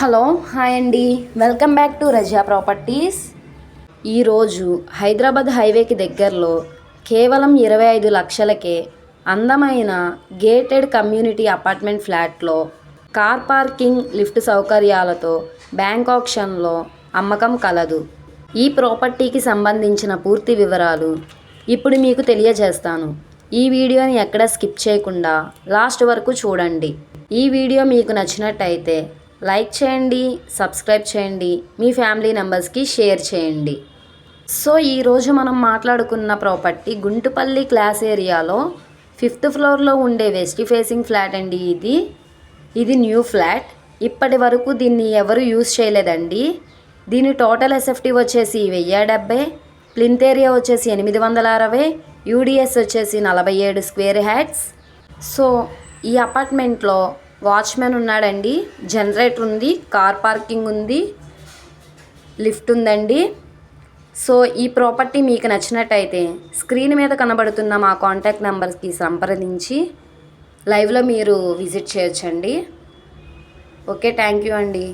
Hello hi అండి. Welcome back to Raza properties. ఈరోజు హైదరాబాద్ హైవేకి దగ్గరలో కేవలం ఇరవై ఐదు లక్షలకే అందమైన గేటెడ్ కమ్యూనిటీ అపార్ట్మెంట్ ఫ్లాట్లో కార్ పార్కింగ్ లిఫ్ట్ సౌకర్యాలతో బ్యాంక్ ఆప్షన్లో అమ్మకం కలదు. ఈ ప్రాపర్టీకి సంబంధించిన పూర్తి వివరాలు ఇప్పుడు మీకు తెలియజేస్తాను. ఈ వీడియోని ఎక్కడ స్కిప్ చేయకుండా లాస్ట్ వరకు చూడండి. ఈ వీడియో మీకు నచ్చినట్టయితే లైక్ చేయండి సబ్స్క్రైబ్ చేయండి మీ ఫ్యామిలీ మెంబర్స్కి షేర్ చేయండి. సో ఈరోజు మనం మాట్లాడుకున్న ప్రాపర్టీ గుంటుపల్లి క్లాస్ ఏరియాలో ఫిఫ్త్ ఫ్లోర్లో ఉండే వెస్ట్ ఫేసింగ్ ఫ్లాట్ అండి ఇది. ఇది న్యూ ఫ్లాట్. ఇప్పటి వరకు దీన్ని ఎవరు యూజ్ చేయలేదండి. దీని టోటల్ ఎస్ఎఫ్టీ వచ్చేసి వెయ్యి డెబ్బై ప్లింత్ ఏరియా వచ్చేసి ఎనిమిది వందల అరవై యూడిఎస్ వచ్చేసి నలభై ఏడు స్క్వేర్ హ్యాట్స్ సో ఈ అపార్ట్మెంట్లో వాచ్మెన్ ఉన్నాడండి. జనరేటర్ ఉంది. కార్ పార్కింగ్ ఉంది. లిఫ్ట్ ఉందండి. సో ఈ ప్రాపర్టీ మీకు నచ్చినట్టయితే స్క్రీన్ మీద కనబడుతున్న మా కాంటాక్ట్ నెంబర్కి సంప్రదించి లైవ్లో మీరు విజిట్ చేయొచ్చండి. ఓకే థ్యాంక్ యూ అండి.